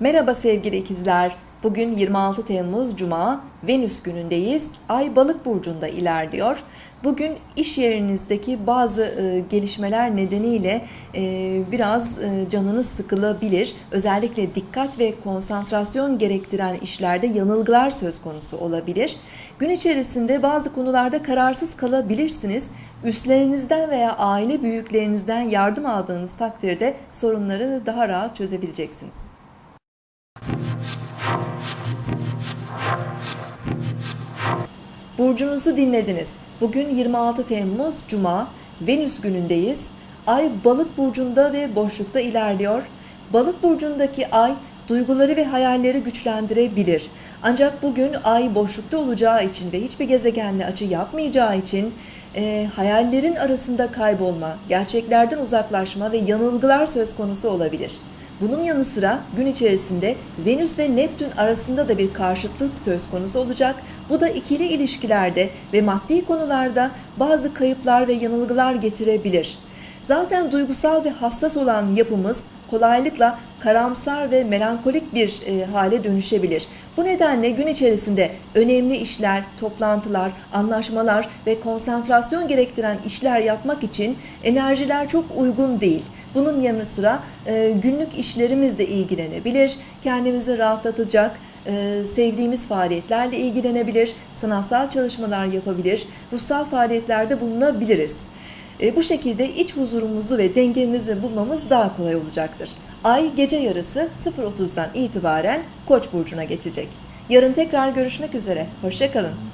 Merhaba sevgili ikizler. Bugün 26 Temmuz Cuma, Venüs günündeyiz. Ay Balık burcunda ilerliyor. Bugün iş yerinizdeki bazı e, gelişmeler nedeniyle e, biraz e, canınız sıkılabilir. Özellikle dikkat ve konsantrasyon gerektiren işlerde yanılgılar söz konusu olabilir. Gün içerisinde bazı konularda kararsız kalabilirsiniz. Üstlerinizden veya aile büyüklerinizden yardım aldığınız takdirde sorunları daha rahat çözebileceksiniz. Burcunuzu dinlediniz. Bugün 26 Temmuz Cuma, Venüs günündeyiz. Ay Balık burcunda ve boşlukta ilerliyor. Balık burcundaki ay duyguları ve hayalleri güçlendirebilir. Ancak bugün ay boşlukta olacağı için ve hiçbir gezegenle açı yapmayacağı için e, hayallerin arasında kaybolma, gerçeklerden uzaklaşma ve yanılgılar söz konusu olabilir. Bunun yanı sıra gün içerisinde Venüs ve Neptün arasında da bir karşıtlık söz konusu olacak. Bu da ikili ilişkilerde ve maddi konularda bazı kayıplar ve yanılgılar getirebilir. Zaten duygusal ve hassas olan yapımız kolaylıkla karamsar ve melankolik bir e, hale dönüşebilir. Bu nedenle gün içerisinde önemli işler, toplantılar, anlaşmalar ve konsantrasyon gerektiren işler yapmak için enerjiler çok uygun değil. Bunun yanı sıra e, günlük işlerimizle ilgilenebilir, kendimizi rahatlatacak, e, sevdiğimiz faaliyetlerle ilgilenebilir, sanatsal çalışmalar yapabilir, ruhsal faaliyetlerde bulunabiliriz. E, bu şekilde iç huzurumuzu ve dengemizi bulmamız daha kolay olacaktır. Ay gece yarısı 0.30'dan itibaren Koç burcuna geçecek. Yarın tekrar görüşmek üzere. Hoşçakalın.